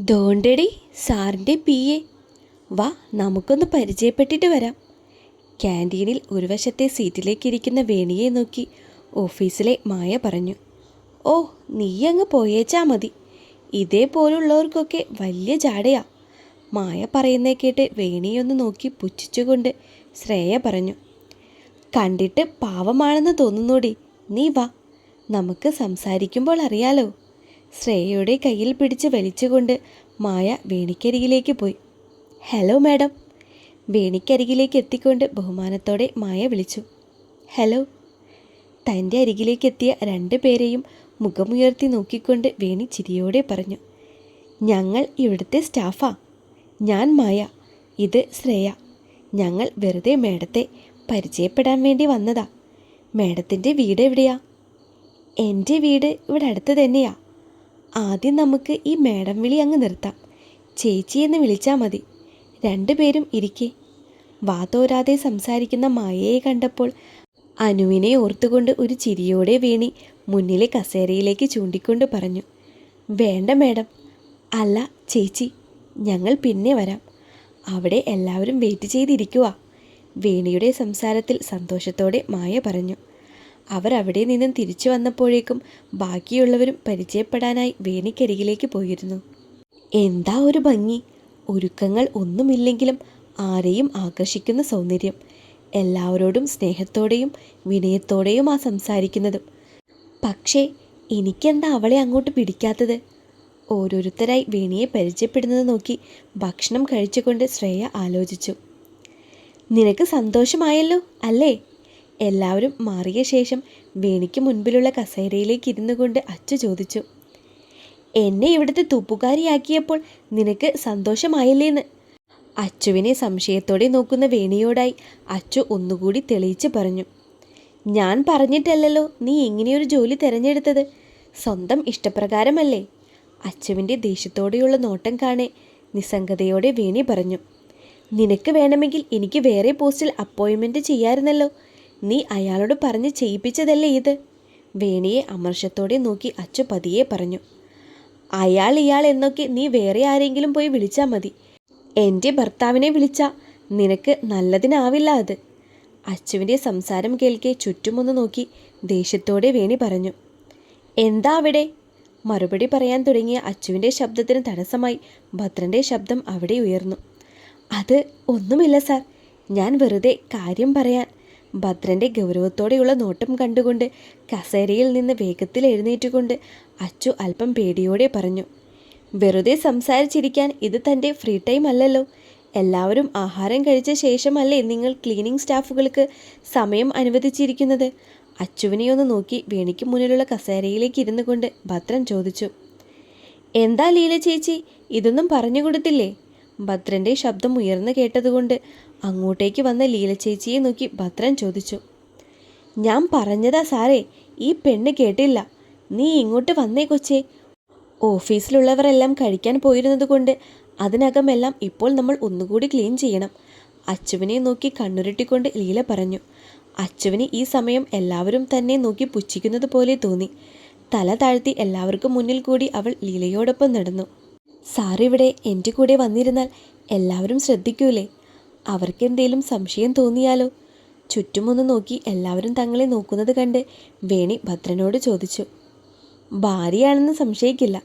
ദോണ്ടടി സാറിന്റെ P A. വാ നമുക്കൊന്ന് പരിചയപ്പെട്ടിട്ട് വരാം. ക്യാന്റീനിൽ ഒരു വശത്തെ സീറ്റിലേക്കിരിക്കുന്ന വേണിയെ നോക്കി ഓഫീസിലെ മായ പറഞ്ഞു ഓ നീ അങ്ങ് പോയേച്ചാ മതി. ഇതേപോലുള്ളവർക്കൊക്കെ വലിയ ജാടയാ. മായ പറയുന്നേ കേട്ട് വേണിയൊന്ന് നോക്കി പുച്ഛിച്ചുകൊണ്ട് ശ്രേയ പറഞ്ഞു കണ്ടിട്ട് പാവമാണെന്ന് തോന്നുന്നോടി. നീ വാ. നമുക്ക് സംസാരിക്കുമ്പോൾ അറിയാലോ. ശ്രേയയുടെ കയ്യിൽ പിടിച്ച് വലിച്ചുകൊണ്ട് മായ വേണിക്കരികിലേക്ക് പോയി. Hello madam. വേണിക്കരികിലേക്ക് എത്തിക്കൊണ്ട് ബഹുമാനത്തോടെ മായ വിളിച്ചു. ഹലോ. തന്റെ അരികിലേക്ക് എത്തിയ രണ്ടു പേരെയും മുഖമുയർത്തി നോക്കിക്കൊണ്ട് വേണി ചിരിയോടെ പറഞ്ഞു. ഞങ്ങൾ ഇവിടുത്തെ സ്റ്റാഫാ. ഞാൻ മായ. ഇത് ശ്രേയ. ഞങ്ങൾ വെറുതെ മേഡത്തെ പരിചയപ്പെടാൻ വേണ്ടി വന്നതാ. മേഡത്തിന്റെ വീട് എവിടെയാ? എന്റെ വീട് ഇവിടെ അടുത്ത് തന്നെയാ. ആദ്യം നമുക്ക് ഈ മേഡം വിളി അങ്ങ് നിർത്താം. ചേച്ചി എന്ന് വിളിച്ചാൽ മതി. രണ്ടുപേരും ഇരിക്കെ. വാതോരാതെ സംസാരിക്കുന്ന മായയെ കണ്ടപ്പോൾ അനുവിനെ ഓർത്തുകൊണ്ട് ഒരു ചിരിയോടെ വീണി മുന്നിലെ കസേരയിലേക്ക് ചൂണ്ടിക്കൊണ്ട് പറഞ്ഞു വേണ്ട മേഡം. അല്ല ചേച്ചി ഞങ്ങൾ പിന്നെ വരാം. അവിടെ എല്ലാവരും വെയിറ്റ് ചെയ്തിരിക്കുക വേണിയുടെ സംസാരത്തിൽ സന്തോഷത്തോടെ മായ പറഞ്ഞു അവർ അവിടെ നിന്നും തിരിച്ചു വന്നപ്പോഴേക്കും ബാക്കിയുള്ളവരും പരിചയപ്പെടാനായി വേണിക്കരികിലേക്ക് പോയിരുന്നു. എന്താ ഒരു ഭംഗി? ഒരുക്കങ്ങൾ ഒന്നുമില്ലെങ്കിലും ആരെയും ആകർഷിക്കുന്ന സൗന്ദര്യം. എല്ലാവരോടും സ്നേഹത്തോടെയും വിനയത്തോടെയും ആ സംസാരിക്കുന്നതും. പക്ഷേ എനിക്കെന്താ അവളെ അങ്ങോട്ട് പിടിക്കാത്തത്? ഓരോരുത്തരായി വേണിയെ പരിചയപ്പെടുന്നത് നോക്കി ഭക്ഷണം കഴിച്ചുകൊണ്ട് ശ്രേയ ആലോചിച്ചു. നിനക്ക് സന്തോഷമായല്ലോ അല്ലേ? എല്ലാവരും മാറിയ ശേഷം വേണിക്ക് മുൻപിലുള്ള കസേരയിലേക്ക് ഇരുന്നു കൊണ്ട് അച്ചു ചോദിച്ചു എന്നെ ഇവിടുത്തെ തുപ്പുകാരിയാക്കിയപ്പോൾ നിനക്ക് സന്തോഷമായില്ലേന്ന്? അച്ചുവിനെ സംശയത്തോടെ നോക്കുന്ന വേണിയോടായി അച്ചു ഒന്നുകൂടി തെളിയിച്ച് പറഞ്ഞു ഞാൻ പറഞ്ഞിട്ടല്ലല്ലോ നീ ഇങ്ങനെയൊരു ജോലി തിരഞ്ഞെടുത്തത് സ്വന്തം ഇഷ്ടപ്രകാരമല്ലേ? അച്ചുവിന്റെ ദേഷ്യത്തോടെയുള്ള നോട്ടം കാണെ നിസ്സംഗതയോടെ വേണി പറഞ്ഞു നിനക്ക് വേണമെങ്കിൽ എനിക്ക് വേറെ പോസ്റ്റിൽ അപ്പോയിൻമെന്റ് ചെയ്യാമായിരുന്നല്ലോ നീ അയാളോട് പറഞ്ഞ് ചെയ്യിപ്പിച്ചതല്ലേ ഇത്? വേണിയെ അമർഷത്തോടെ നോക്കി അച്ചു പതിയെ പറഞ്ഞു. അയാൾ ഇയാൾ എന്നൊക്കെ നീ വേറെ ആരെങ്കിലും പോയി വിളിച്ചാൽ മതി. എന്റെ ഭർത്താവിനെ വിളിച്ചാ. നിനക്ക് നല്ലതിനാവില്ല അത്. അച്ചുവിന്റെ സംസാരം കേൾക്കെ ചുറ്റുമൊന്ന് നോക്കി ദേഷ്യത്തോടെ വേണി പറഞ്ഞു. എന്താ അവിടെ? മറുപടി പറയാൻ തുടങ്ങിയ അച്ചുവിന്റെ ശബ്ദത്തിന് തടസ്സമായി ഭദ്രന്റെ ശബ്ദം അവിടെ ഉയർന്നു. അത് ഒന്നുമില്ല സാർ. ഞാൻ വെറുതെ കാര്യം പറയാൻ ഭദ്രന്റെ ഗൗരവത്തോടെയുള്ള നോട്ടം കണ്ടുകൊണ്ട് കസേരയിൽ നിന്ന് വേഗത്തിൽ എഴുന്നേറ്റുകൊണ്ട് അച്ചു അല്പം പേടിയോടെ പറഞ്ഞു വെറുതെ സംസാരിച്ചിരിക്കാൻ ഇത് തന്റെ ഫ്രീ ടൈം അല്ലല്ലോ. എല്ലാവരും ആഹാരം കഴിച്ച ശേഷമല്ലേ നിങ്ങൾ ക്ലീനിങ് സ്റ്റാഫുകൾക്ക് സമയം അനുവദിച്ചിരിക്കുന്നത്? അച്ചുവിനെ ഒന്ന് നോക്കി വേണിക്ക് മുന്നിലുള്ള കസേരയിലേക്ക് ഇരുന്നു കൊണ്ട് ഭദ്രൻ ചോദിച്ചു എന്താ ലീല ചേച്ചി ഇതൊന്നും പറഞ്ഞു കൊടുത്തില്ലേ? ഭദ്രന്റെ ശബ്ദം ഉയർന്നു കേട്ടതുകൊണ്ട് അങ്ങോട്ടേക്ക് വന്ന ലീല ചേച്ചിയെ നോക്കി ഭദ്രൻ ചോദിച്ചു ഞാൻ പറഞ്ഞതാ സാറേ ഈ പെണ്ണ് കേട്ടില്ല. നീ ഇങ്ങോട്ട് വന്നേ കൊച്ചേ. ഓഫീസിലുള്ളവരെല്ലാം കഴിക്കാൻ പോയിരുന്നത് കൊണ്ട് അതിനകമെല്ലാം ഇപ്പോൾ നമ്മൾ ഒന്നുകൂടി ക്ലീൻ ചെയ്യണം. അച്ചുവിനെ നോക്കി കണ്ണുരുട്ടിക്കൊണ്ട് ലീല പറഞ്ഞു അച്ചുവിന് ഈ സമയം എല്ലാവരും തന്നെ നോക്കി പുച്ഛിക്കുന്നത് പോലെ തോന്നി. തല താഴ്ത്തി എല്ലാവർക്കും മുന്നിൽ കൂടി അവൾ ലീലയോടൊപ്പം നടന്നു. സാറിവിടെ എന്റെ കൂടെ വന്നിരുന്നാൽ എല്ലാവരും ശ്രദ്ധിക്കൂലേ? അവർക്കെന്തേലും സംശയം തോന്നിയാലോ? ചുറ്റുമൊന്ന് നോക്കി എല്ലാവരും തങ്ങളെ നോക്കുന്നത് കണ്ട് വേണി ഭദ്രനോട് ചോദിച്ചു. ഭാര്യയാണെന്ന് സംശയിക്കില്ല.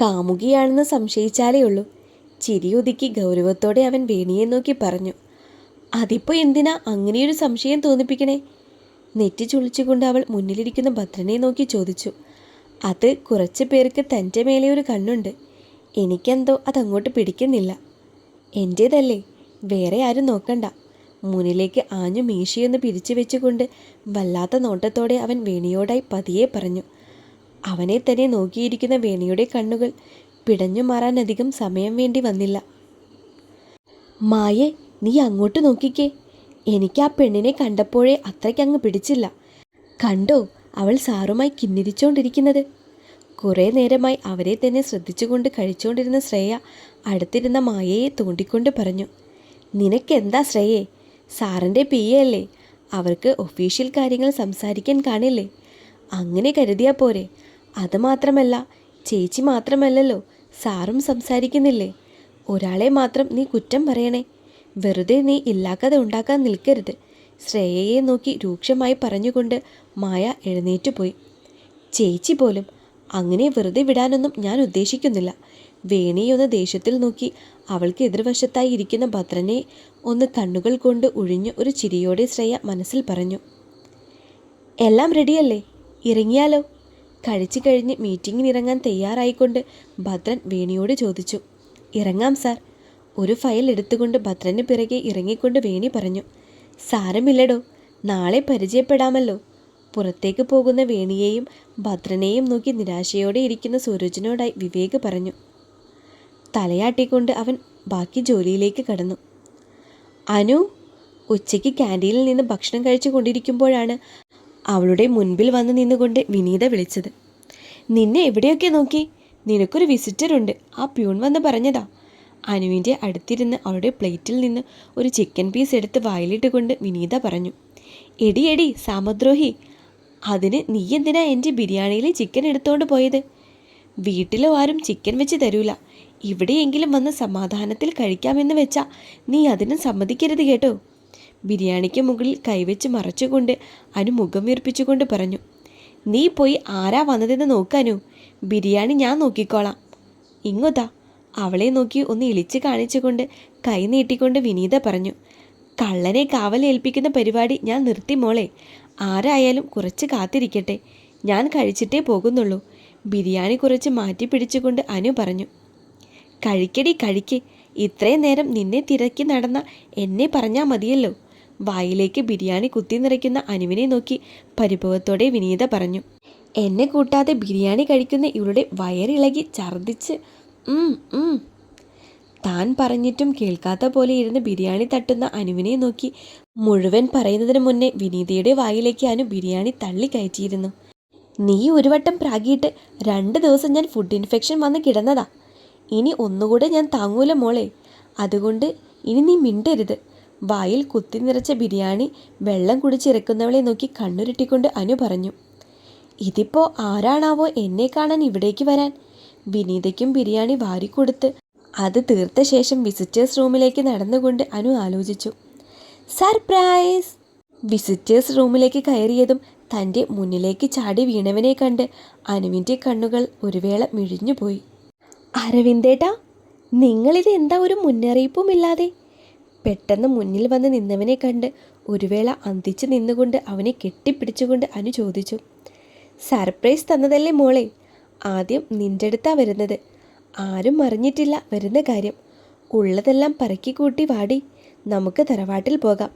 കാമുകിയാണെന്ന് സംശയിച്ചാലേ ഉള്ളൂ. ചിരിയൊതുക്കി ഗൗരവത്തോടെ അവൻ വേണിയെ നോക്കി പറഞ്ഞു. അതിപ്പോൾ എന്തിനാ അങ്ങനെയൊരു സംശയം തോന്നിപ്പിക്കണേ? നെറ്റി ചുളിച്ചുകൊണ്ട് അവൾ മുന്നിലിരിക്കുന്ന ഭദ്രനെ നോക്കി ചോദിച്ചു. അത് കുറച്ച് പേർക്ക് തന്റെ മേലെ ഒരു കണ്ണുണ്ട്. എനിക്കെന്തോ അതങ്ങോട്ട് പിടിക്കുന്നില്ല. എന്റേതല്ലേ വേറെ ആരും നോക്കണ്ട. മുന്നിലേക്ക് ആഞ്ഞു മീശയൊന്ന് പിരിച്ചു വെച്ചുകൊണ്ട് വല്ലാത്ത നോട്ടത്തോടെ അവൻ വേണിയോടായി പതിയെ പറഞ്ഞു അവനെ തന്നെ നോക്കിയിരിക്കുന്ന വേണിയുടെ കണ്ണുകൾ പിടഞ്ഞു മാറാനധികം സമയം വേണ്ടി വന്നില്ല. മായെ നീ അങ്ങോട്ട് നോക്കിക്കേ. എനിക്ക് ആ പെണ്ണിനെ കണ്ടപ്പോഴേ അത്രയ്ക്കങ്ങ് പിടിച്ചില്ല. കണ്ടോ അവൾ സാറുമായി കിന്നിരിച്ചോണ്ടിരിക്കുന്നത്? കുറേ നേരമായി അവരെ തന്നെ ശ്രദ്ധിച്ചുകൊണ്ട് കഴിച്ചുകൊണ്ടിരുന്ന ശ്രേയ അടുത്തിരുന്ന മായയെ തൂണ്ടിക്കൊണ്ട് പറഞ്ഞു നിനക്കെന്താ ശ്രേയേ? സാറിന്റെ പി അല്ലേ? അവർക്ക് ഒഫീഷ്യൽ കാര്യങ്ങൾ സംസാരിക്കാൻ കാണില്ലേ? അങ്ങനെ കരുതിയാൽ പോരെ. അതുമാത്രമല്ല ചേച്ചി മാത്രമല്ലല്ലോ സാറും സംസാരിക്കുന്നില്ലേ? ഒരാളെ മാത്രം നീ കുറ്റം പറയണേ. വെറുതെ നീ ഇല്ലാക്കാതെ ഉണ്ടാക്കാൻ നിൽക്കരുത്. ശ്രേയയെ നോക്കി രൂക്ഷമായി പറഞ്ഞുകൊണ്ട് മായ എഴുന്നേറ്റ് പോയി ചേച്ചി പോലും അങ്ങനെ വെറുതെ വിടാനൊന്നും ഞാൻ ഉദ്ദേശിക്കുന്നില്ല. വേണിയെ ഒന്ന് ദേഷ്യത്തിൽ നോക്കി അവൾക്ക് എതിർവശത്തായി ഇരിക്കുന്ന ഭദ്രനെ ഒന്ന് കണ്ണുകൾ കൊണ്ട് ഒഴിഞ്ഞ് ഒരു ചിരിയോടെ ശ്രേയ മനസ്സിൽ പറഞ്ഞു. എല്ലാം റെഡിയല്ലേ? ഇറങ്ങിയാലോ? കഴിച്ചു കഴിഞ്ഞ് മീറ്റിങ്ങിന് ഇറങ്ങാൻ തയ്യാറായിക്കൊണ്ട് ഭദ്രൻ വേണിയോട് ചോദിച്ചു. ഇറങ്ങാം സാർ. ഒരു ഫയൽ എടുത്തുകൊണ്ട് ഭദ്രന് പിറകെ ഇറങ്ങിക്കൊണ്ട് വേണി പറഞ്ഞു. സാരമില്ലടോ നാളെ പരിചയപ്പെടാമല്ലോ. പുറത്തേക്ക് പോകുന്ന വേണിയെയും ഭദ്രനെയും നോക്കി നിരാശയോടെ ഇരിക്കുന്ന സൂരജിനോടായി വിവേക് പറഞ്ഞു. തലയാട്ടിക്കൊണ്ട് അവൻ ബാക്കി ജോലിയിലേക്ക് കടന്നു. അനു ഉച്ചയ്ക്ക് ക്യാന്റീനിൽ നിന്ന് ഭക്ഷണം കഴിച്ചു കൊണ്ടിരിക്കുമ്പോഴാണ് അവളുടെ മുൻപിൽ വന്ന് നിന്നുകൊണ്ട് വിനീത വിളിച്ചത്. നിന്നെ എവിടെയൊക്കെ നോക്കി? നിനക്കൊരു വിസിറ്റർ ഉണ്ട്. ആ പ്യൂൺ വന്ന് പറഞ്ഞതാ. അനുവിന്റെ അടുത്തിരുന്ന് അവളുടെ പ്ലേറ്റിൽ നിന്ന് ഒരു ചിക്കൻ പീസ് എടുത്ത് വായിലിട്ട് കൊണ്ട് വിനീത പറഞ്ഞു. എടി എടി സാമദ്രോഹി അതിന് നീ എന്തിനാ എന്റെ ബിരിയാണിയിലെ ചിക്കൻ എടുത്തുകൊണ്ട് പോയത്? വീട്ടിലോ ആരും ചിക്കൻ വെച്ച് തരൂല. ഇവിടെയെങ്കിലും വന്ന് സമാധാനത്തിൽ കഴിക്കാമെന്ന് വെച്ചാ നീ അതിന് സമ്മതിക്കരുത് കേട്ടോ. ബിരിയാണിക്ക് മുകളിൽ കൈവച്ച് മറച്ചുകൊണ്ട് അനു മുഖം വീർപ്പിച്ചുകൊണ്ട് പറഞ്ഞു നീ പോയി ആരാ വന്നതെന്ന് നോക്കാനു ബിരിയാണി ഞാൻ നോക്കിക്കോളാം. ഇങ്ങോട്ടാ അവളെ നോക്കി ഒന്ന് ഇളിച്ച് കാണിച്ചുകൊണ്ട് കൈ നീട്ടിക്കൊണ്ട് വിനീത പറഞ്ഞു കള്ളനെ കാവലേൽപ്പിക്കുന്ന പരിപാടി ഞാൻ നിർത്തി മോളെ. ആരായാലും കുറച്ച് കാത്തിരിക്കട്ടെ. ഞാൻ കഴിച്ചിട്ടേ പോകുന്നുള്ളൂ. ബിരിയാണി കുറച്ച് മാറ്റി പിടിച്ചുകൊണ്ട് അനു പറഞ്ഞു. കഴിക്കടി കഴിക്ക്. ഇത്രയും നേരം നിന്നെ തിരക്കി നടന്ന എന്നെ പറഞ്ഞാൽ മതിയല്ലോ. വായിലേക്ക് ബിരിയാണി കുത്തി നിറയ്ക്കുന്ന അനുവിനെ നോക്കി പരിഭവത്തോടെ വിനീത പറഞ്ഞു. എന്നെ കൂട്ടാതെ ബിരിയാണി കഴിക്കുന്ന ഇവളുടെ വയറിളകി ഛർദിച്ച്. താൻ പറഞ്ഞിട്ടും കേൾക്കാത്ത പോലെ ഇരുന്ന് ബിരിയാണി തട്ടുന്ന അനുവിനെ നോക്കി. മുഴുവൻ പറയുന്നതിന് മുന്നേ വിനീതയുടെ വായിലേക്ക് അനു ബിരിയാണി തള്ളി കയറ്റിയിരുന്നു. നീ ഒരു വട്ടം പ്രാഗിയിട്ട് രണ്ട് ദിവസം ഞാൻ ഫുഡ് ഇൻഫെക്ഷൻ വന്ന് കിടന്നതാ. ഇനി ഒന്നുകൂടെ ഞാൻ താങ്ങൂല മോളെ. അതുകൊണ്ട് ഇനി നീ മിണ്ടരുത്. വായിൽ കുത്തി നിറച്ച ബിരിയാണി വെള്ളം കുടിച്ചിറക്കുന്നവളെ നോക്കി കണ്ണുരുട്ടിക്കൊണ്ട് അനു പറഞ്ഞു. ഇതിപ്പോ ആരാണാവോ എന്നെ കാണാൻ ഇവിടേക്ക് വരാൻ? വിനീതയ്ക്കും ബിരിയാണി വാരിക്കൊടുത്ത് അത് തീർത്ത ശേഷം വിസിറ്റേഴ്സ് റൂമിലേക്ക് നടന്നുകൊണ്ട് അനു ആലോചിച്ചു. സർപ്രൈസ് വിസിറ്റേഴ്സ് റൂമിലേക്ക് കയറിയതും തന്റെ മുന്നിലേക്ക് ചാടി വീണവനെ കണ്ട് അനുവിന്റെ കണ്ണുകൾ ഒരു വേള മിഴിഞ്ഞുപോയി അരവിന്ദേട്ടാ നിങ്ങളിത് എന്താ ഒരു മുന്നറിയിപ്പുമില്ലാതെ? പെട്ടെന്ന് മുന്നിൽ വന്ന് നിന്നവനെ കണ്ട് ഒരു വേള അന്തിച്ച് നിന്നുകൊണ്ട് അവനെ കെട്ടിപ്പിടിച്ചുകൊണ്ട് അനു ചോദിച്ചു. സർപ്രൈസ് തന്നതല്ലേ മോളെ? ആദ്യം നിന്റെ അടുത്താണ് വരുന്നത്. ആരും അറിഞ്ഞിട്ടില്ല വരുന്ന കാര്യം. ഉള്ളതെല്ലാം പറക്കിക്കൂട്ടി വാടി. നമുക്ക് തറവാട്ടിൽ പോകാം.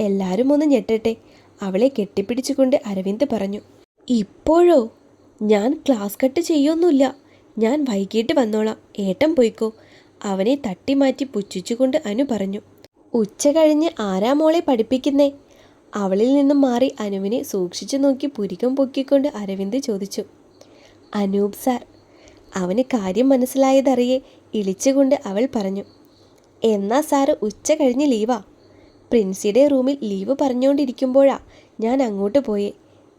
എല്ലാവരും ഒന്ന് ഞെട്ടട്ടെ. അവളെ കെട്ടിപ്പിടിച്ചുകൊണ്ട് അരവിന്ദ് പറഞ്ഞു ഇപ്പോഴോ? ഞാൻ ക്ലാസ് കട്ട് ചെയ്യൊന്നുമില്ല. ഞാൻ വൈകിട്ട് വന്നോളാം. ഏട്ടൻ പോയിക്കോ. അവനെ തട്ടിമാറ്റി പുച്ഛിച്ചുകൊണ്ട് അനു പറഞ്ഞു ഉച്ച കഴിഞ്ഞ് ആരാ മോളെ പഠിപ്പിക്കുന്നേ? അവളിൽ നിന്നും മാറി അനുവിനെ സൂക്ഷിച്ചു നോക്കി പുരികം പൊക്കിക്കൊണ്ട് അരവിന്ദ് ചോദിച്ചു അനൂപ് സാർ അവന് കാര്യം മനസ്സിലായതറിയെ ഇളിച്ചുകൊണ്ട് അവൾ പറഞ്ഞു എന്നാ സാറ് ഉച്ച കഴിഞ്ഞ് ലീവാ. പ്രിൻസിയുടെ റൂമിൽ ലീവ് പറഞ്ഞുകൊണ്ടിരിക്കുമ്പോഴാ ഞാൻ അങ്ങോട്ട് പോയേ.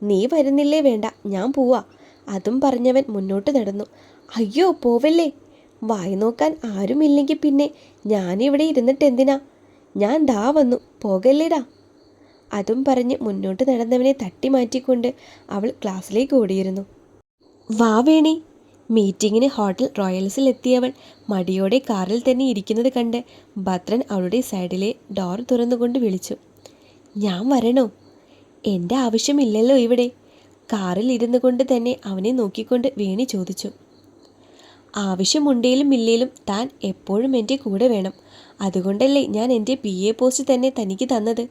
നീ വരുന്നില്ലേ വേണ്ട ഞാൻ പോവാ. അതും പറഞ്ഞവൻ മുന്നോട്ട് നടന്നു. അയ്യോ പോവല്ലേ? വായി നോക്കാൻ ആരുമില്ലെങ്കിൽ പിന്നെ ഞാനിവിടെ ഇരുന്നിട്ട് എന്തിനാ? ഞാൻ ദാ വന്നു പോകല്ലേടാ. അതും പറഞ്ഞ് മുന്നോട്ട് നടന്നവനെ തട്ടി മാറ്റിക്കൊണ്ട് അവൾ ക്ലാസ്സിലേക്ക് ഓടിയിരുന്നു. വാ വേണി. മീറ്റിങ്ങിന് ഹോട്ടൽ റോയൽസിൽ എത്തിയവൾ മടിയോടെ കാറിൽ തന്നെ ഇരിക്കുന്നത് കണ്ട് ഭദ്രൻ അവളുടെ സൈഡിലെ ഡോർ തുറന്നുകൊണ്ട് വിളിച്ചു. ഞാൻ വരണോ? എന്റെ ആവശ്യമില്ലല്ലോ ഇവിടെ. കാറിൽ ഇരുന്നു കൊണ്ട് തന്നെ അവനെ നോക്കിക്കൊണ്ട് വേണി ചോദിച്ചു. ആവശ്യമുണ്ടേലും ഇല്ലേലും താൻ എപ്പോഴും എന്റെ കൂടെ വേണം. അതുകൊണ്ടല്ലേ ഞാൻ എന്റെ പി എ പോസ്റ്റ് തന്നെ തനിക്ക് തന്നത്.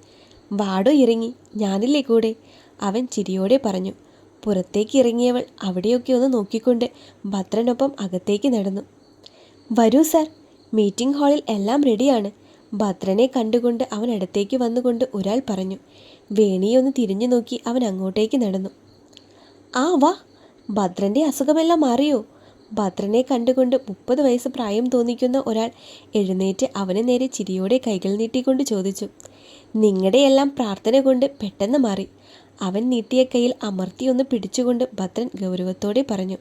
വാടോ ഇറങ്ങി. ഞാനില്ലേ കൂടെ? അവൻ ചിരിയോടെ പറഞ്ഞു. പുറത്തേക്ക് ഇറങ്ങിയവൾ അവിടെയൊക്കെ ഒന്ന് നോക്കിക്കൊണ്ട് ഭദ്രനൊപ്പം അകത്തേക്ക് നടന്നു. വരൂ സാർ മീറ്റിംഗ് ഹാളിൽ എല്ലാം റെഡിയാണ്. ഭദ്രനെ കണ്ടുകൊണ്ട് അവൻ അടുത്തേക്ക് വന്നുകൊണ്ട് ഒരാൾ പറഞ്ഞു. വേണിയെ ഒന്ന് തിരിഞ്ഞു നോക്കി അവൻ അങ്ങോട്ടേക്ക് നടന്നു. ആ വാ. ഭദ്രന്റെ അസുഖമെല്ലാം മാറിയോ? ഭദ്രനെ കണ്ടുകൊണ്ട് മുപ്പത് വയസ്സ് പ്രായം തോന്നിക്കുന്ന ഒരാൾ എഴുന്നേറ്റ് അവനെ നേരെ ചിരിയോടെ കൈകൾ നീട്ടിക്കൊണ്ട് ചോദിച്ചു. നിങ്ങളുടെയെല്ലാം പ്രാർത്ഥന കൊണ്ട് പെട്ടെന്ന് മാറി. അവൻ നീട്ടിയ കയ്യിൽ അമർത്തിയൊന്ന് പിടിച്ചുകൊണ്ട് ഭദ്രൻ ഗൗരവത്തോടെ പറഞ്ഞു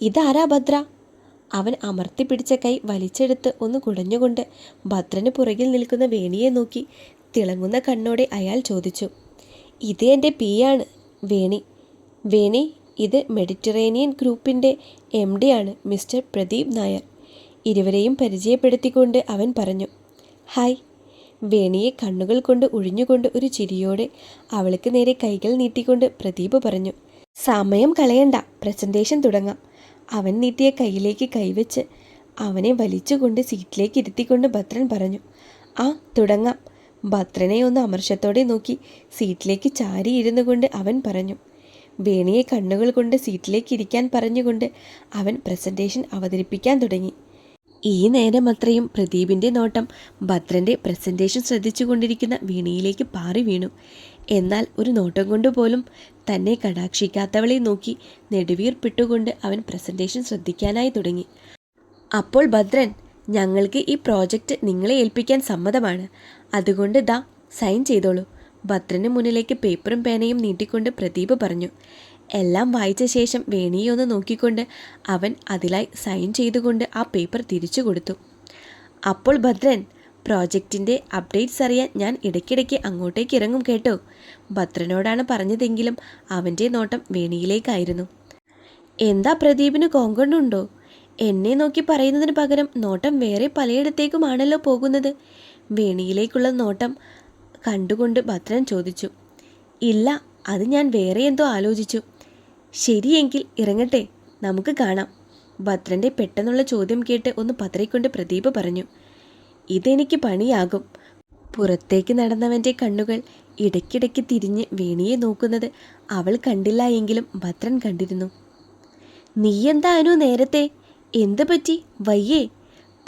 ഇതാരാ ഭദ്ര? അവൻ അമർത്തി പിടിച്ച കൈ വലിച്ചെടുത്ത് ഒന്ന് കുടഞ്ഞുകൊണ്ട് ഭദ്രന് പുറകിൽ നിൽക്കുന്ന വേണിയെ നോക്കി തിളങ്ങുന്ന കണ്ണോടെ അയാൾ ചോദിച്ചു ഇത് എന്റെ പിയാണ് വേണി. വേണി ഇത് മെഡിറ്ററേനിയൻ ഗ്രൂപ്പിന്റെ എം ഡി ആണ് മിസ്റ്റർ പ്രദീപ് നായർ. ഇരുവരെയും പരിചയപ്പെടുത്തിക്കൊണ്ട് അവൻ പറഞ്ഞു ഹായ് വേണിയെ കണ്ണുകൾ കൊണ്ട് ഒഴിഞ്ഞുകൊണ്ട് ഒരു ചിരിയോടെ അവൾക്ക് നേരെ കൈകൾ നീട്ടിക്കൊണ്ട് പ്രദീപ് പറഞ്ഞു സമയം കളയണ്ട പ്രസന്റേഷൻ തുടങ്ങാം അവൻ നീട്ടിയ കൈയിലേക്ക് കൈവച്ച് അവനെ വലിച്ചുകൊണ്ട് സീറ്റിലേക്ക് ഇരുത്തിക്കൊണ്ട് ഭദ്രൻ പറഞ്ഞു ആ തുടങ്ങാം ഭദ്രനെ ഒന്ന് അമർഷത്തോടെ നോക്കി സീറ്റിലേക്ക് ചാരി ഇരുന്നു കൊണ്ട് അവൻ പറഞ്ഞു വേണിയെ കണ്ണുകൾ കൊണ്ട് സീറ്റിലേക്ക് ഇരിക്കാൻ പറഞ്ഞുകൊണ്ട് അവൻ പ്രസന്റേഷൻ അവതരിപ്പിക്കാൻ തുടങ്ങി. ഈ നേരം അത്രയും പ്രദീപിന്റെ നോട്ടം ഭദ്രന്റെ പ്രസന്റേഷൻ ശ്രദ്ധിച്ചുകൊണ്ടിരിക്കുന്ന വീണിയിലേക്ക് പാറി വീണു. എന്നാൽ ഒരു നോട്ടം കൊണ്ടുപോലും തന്നെ കടാക്ഷിക്കാത്തവളെ നോക്കി നെടുവീർപ്പിട്ടുകൊണ്ട് അവൻ പ്രസന്റേഷൻ ശ്രദ്ധിക്കാനായി തുടങ്ങി. അപ്പോൾ ഭദ്രൻ ഞങ്ങൾക്ക് ഈ പ്രോജക്റ്റ് നിങ്ങളെ ഏൽപ്പിക്കാൻ സമ്മതമാണ്. അതുകൊണ്ട് ദാ സൈൻ ചെയ്തോളൂ. ഭദ്രന് മുന്നിലേക്ക് പേപ്പറും പേനയും നീട്ടിക്കൊണ്ട് പ്രദീപ് പറഞ്ഞു. എല്ലാം വായിച്ച ശേഷം വേണിയെ ഒന്ന് നോക്കിക്കൊണ്ട് അവൻ അതിലായി സൈൻ ചെയ്തുകൊണ്ട് ആ പേപ്പർ തിരിച്ചു കൊടുത്തു. അപ്പോൾ ഭദ്രൻ പ്രോജക്റ്റിന്റെ അപ്ഡേറ്റ്സ് അറിയാൻ ഞാൻ ഇടയ്ക്കിടയ്ക്ക് അങ്ങോട്ടേക്ക് ഇറങ്ങും കേട്ടോ. ഭദ്രനോടാണ് പറഞ്ഞതെങ്കിലും അവന്റെ നോട്ടം വേണിയിലേക്കായിരുന്നു. എന്താ പ്രദീപിന് കോങ്കണ്ണുണ്ടോ? എന്നെ നോക്കി പറയുന്നതിന് പകരം നോട്ടം വേറെ പലയിടത്തേക്കുമാണല്ലോ പോകുന്നത്. വേണിയിലേക്കുള്ള നോട്ടം കണ്ടുകൊണ്ട് ഭദ്രൻ ചോദിച്ചു. ഇല്ല അത് ഞാൻ വേറെ എന്തോ ആലോചിച്ചു. ശരിയെങ്കിൽ ഇറങ്ങട്ടെ നമുക്ക് കാണാം. ഭദ്രന്റെ പെട്ടെന്നുള്ള ചോദ്യം കേട്ട് ഒന്ന് പതറിക്കൊണ്ട് പ്രദീപ് പറഞ്ഞു ഇതെനിക്ക് പണിയാകും. പുറത്തേക്ക് നടന്നവന്റെ കണ്ണുകൾ ഇടയ്ക്കിടയ്ക്ക് തിരിഞ്ഞ് വേണിയെ നോക്കുന്നത് അവൾ കണ്ടില്ല എങ്കിലും ഭദ്രൻ കണ്ടിരുന്നു. നീയെന്താ അനു നേരത്തെ? എന്ത് പറ്റി? വയ്യേ.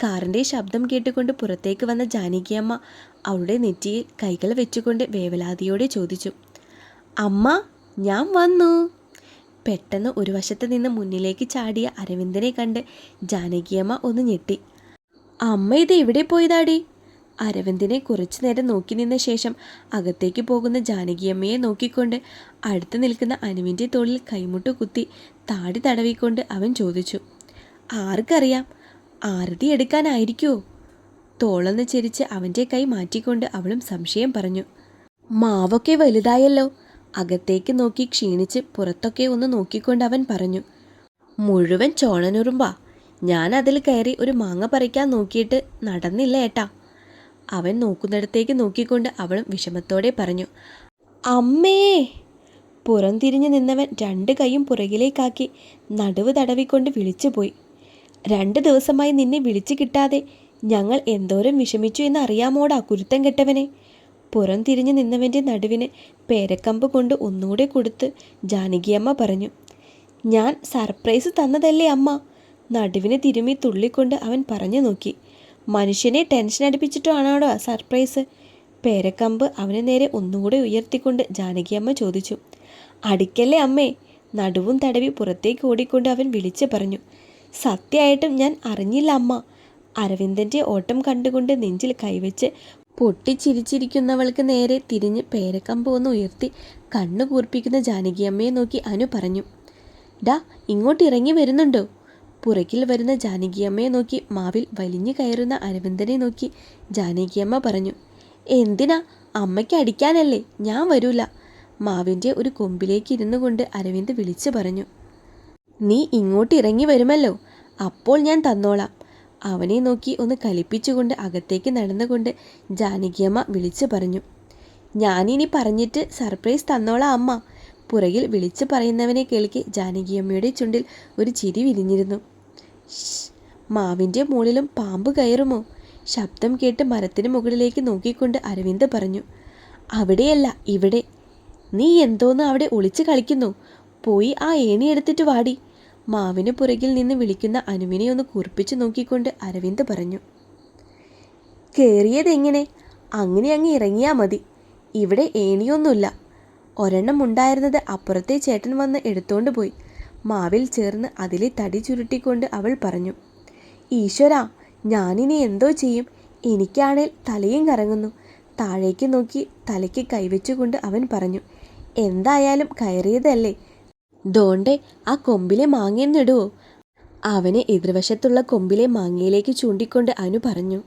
കാറിന്റെ ശബ്ദം കേട്ടുകൊണ്ട് പുറത്തേക്ക് വന്ന ജാനകിയമ്മ അവളുടെ നെറ്റിയിൽ കൈകൾ വെച്ചുകൊണ്ട് വേവലാതിയോടെ ചോദിച്ചു അമ്മ ഞാൻ വന്നു. പെട്ടെന്ന് ഒരു വശത്ത് നിന്ന് മുന്നിലേക്ക് ചാടിയ അരവിന്ദനെ കണ്ട് ജാനകിയമ്മ ഒന്ന് ഞെട്ടി. അമ്മ ഇത് എവിടെ പോയതാടി? അരവിന്ദിനെ കുറച്ചു നേരം നോക്കി നിന്ന ശേഷം അകത്തേക്ക് പോകുന്ന ജാനകിയമ്മയെ നോക്കിക്കൊണ്ട് അടുത്ത് നിൽക്കുന്ന അനുവിന്റെ തോളിൽ കൈമുട്ട് കുത്തി താടി തടവിക്കൊണ്ട് അവൻ ചോദിച്ചു ആർക്കറിയാം? ആരതി എടുക്കാനായിരിക്കുമോ തോളെന്ന് ചിരിച്ച് അവന്റെ കൈ മാറ്റിക്കൊണ്ട് അവളും സംശയം പറഞ്ഞു മാവൊക്കെ വലുതായല്ലോ അകത്തേക്ക് നോക്കി ക്ഷീണിച്ച് പുറത്തൊക്കെ ഒന്ന് നോക്കിക്കൊണ്ട് അവൻ പറഞ്ഞു മുഴുവൻ ചോളനുറുമ്പാ. ഞാൻ അതിൽ കയറി ഒരു മാങ്ങ പറിക്കാൻ നോക്കിയിട്ട് നടന്നില്ല ഏട്ടാ. അവൻ നോക്കുന്നിടത്തേക്ക് നോക്കിക്കൊണ്ട് അവളും വിഷമത്തോടെ പറഞ്ഞു അമ്മേ! പുറംതിരിഞ്ഞു നിന്നവൻ രണ്ട് കൈയും പുറകിലേക്കാക്കി നടുവ് തടവിക്കൊണ്ട് വിളിച്ചുപോയി രണ്ട് ദിവസമായി നിന്നെ വിളിച്ചു കിട്ടാതെ ഞങ്ങൾ എന്തോരം വിഷമിച്ചു എന്ന് അറിയാമോടാ കുരുത്തം കെട്ടവനെ. പുറം തിരിഞ്ഞു നിന്നവന്റെ നടുവിന് പേരക്കമ്പ് കൊണ്ട് ഒന്നുകൂടെ കൊടുത്ത് ജാനകിയമ്മ പറഞ്ഞു ഞാൻ സർപ്രൈസ് തന്നതല്ലേ അമ്മ? നടുവിന് തിരുമ്മി തുള്ളിക്കൊണ്ട് അവൻ പറഞ്ഞു നോക്കി മനുഷ്യനെ ടെൻഷൻ അടുപ്പിച്ചിട്ടാണോടോ ആ സർപ്രൈസ്? പേരക്കമ്പ് അവന് നേരെ ഒന്നുകൂടെ ഉയർത്തിക്കൊണ്ട് ജാനകിയമ്മ ചോദിച്ചു അടിക്കല്ലേ അമ്മേ? നടുവും തടവി പുറത്തേക്ക് ഓടിക്കൊണ്ട് അവൻ വിളിച്ചു പറഞ്ഞു സത്യമായിട്ടും ഞാൻ അറിഞ്ഞില്ല അമ്മ. അരവിന്ദന്റെ ഓട്ടം കണ്ടുകൊണ്ട് നെഞ്ചിൽ കൈവച്ച് പൊട്ടിച്ചിരിച്ചിരിക്കുന്നവൾക്ക് നേരെ തിരിഞ്ഞ് പേരക്കമ്പ് ഒന്ന് ഉയർത്തി കണ്ണു കൂർപ്പിക്കുന്ന ജാനകിയമ്മയെ നോക്കി അനു പറഞ്ഞു ഡാ ഇങ്ങോട്ട് ഇറങ്ങി വരുന്നുണ്ടോ? പുറകിൽ വരുന്ന ജാനകിയമ്മയെ നോക്കി മാവിൽ വലിഞ്ഞു കയറുന്ന അരവിന്ദനെ നോക്കി ജാനകിയമ്മ പറഞ്ഞു എന്തിനാ? അമ്മയ്ക്ക് അടിക്കാനല്ലേ? ഞാൻ വരൂല. മാവിന്റെ ഒരു കൊമ്പിലേക്ക് ഇരുന്നു കൊണ്ട് അരവിന്ദ് വിളിച്ചു പറഞ്ഞു നീ ഇങ്ങോട്ട് ഇറങ്ങി വരുമല്ലോ. അപ്പോൾ ഞാൻ തന്നോളാം. അവനെ നോക്കി ഒന്ന് കലിപ്പിച്ചുകൊണ്ട് അകത്തേക്ക് നടന്നുകൊണ്ട് ജാനകിയമ്മ വിളിച്ചു പറഞ്ഞു ഞാനിനി പറഞ്ഞിട്ട് സർപ്രൈസ് തന്നോളാം അമ്മ. പുറകിൽ വിളിച്ചു പറയുന്നവനെ കേൾക്കി ജാനകിയമ്മയുടെ ചുണ്ടിൽ ഒരു ചിരി വിരിഞ്ഞിരുന്നു. "ശ്ശ്, മാവിന്റെ മുകളിലും പാമ്പ് കയറുമോ? ശബ്ദം കേട്ട് മരത്തിന് മുകളിലേക്ക് നോക്കിക്കൊണ്ട് അരവിന്ദ് പറഞ്ഞു അവിടെയല്ല ഇവിടെ. നീ എന്തോന്ന് അവിടെ ഒളിച്ചു കളിക്കുന്നു? പോയി ആ ഏണി എടുത്തിട്ട് വാടി. മാവിന് പുറകിൽ നിന്ന് വിളിക്കുന്ന അനുവിനെ ഒന്ന് കുറിപ്പിച്ചു നോക്കിക്കൊണ്ട് അരവിന്ദ് പറഞ്ഞു കേറിയതെങ്ങനെ? അങ്ങനെ അങ്ങ് ഇറങ്ങിയാൽ മതി. ഇവിടെ ഏണിയൊന്നുമില്ല. ഒരെണ്ണം ഉണ്ടായിരുന്നത് അപ്പുറത്തെ ചേട്ടൻ വന്ന് എടുത്തോണ്ട് പോയി. മാവിൽ ചേർന്ന് അതിലെ തടി ചുരുട്ടിക്കൊണ്ട് അവൾ പറഞ്ഞു ഈശ്വര ഞാനിനി എന്തോ ചെയ്യും? എനിക്കാണേൽ തലയും കറങ്ങുന്നു. താഴേക്ക് നോക്കി തലയ്ക്ക് കൈവച്ചുകൊണ്ട് അവൻ പറഞ്ഞു എന്തായാലും കയറിയതല്ലേ? ദോണ്ടെ ആ കൊമ്പിലെ മാങ്ങയെന്നിടുവോ അവനെ എതിർവശത്തുള്ള കൊമ്പിലെ മാങ്ങയിലേക്ക് ചൂണ്ടിക്കൊണ്ട് അനു പറഞ്ഞു.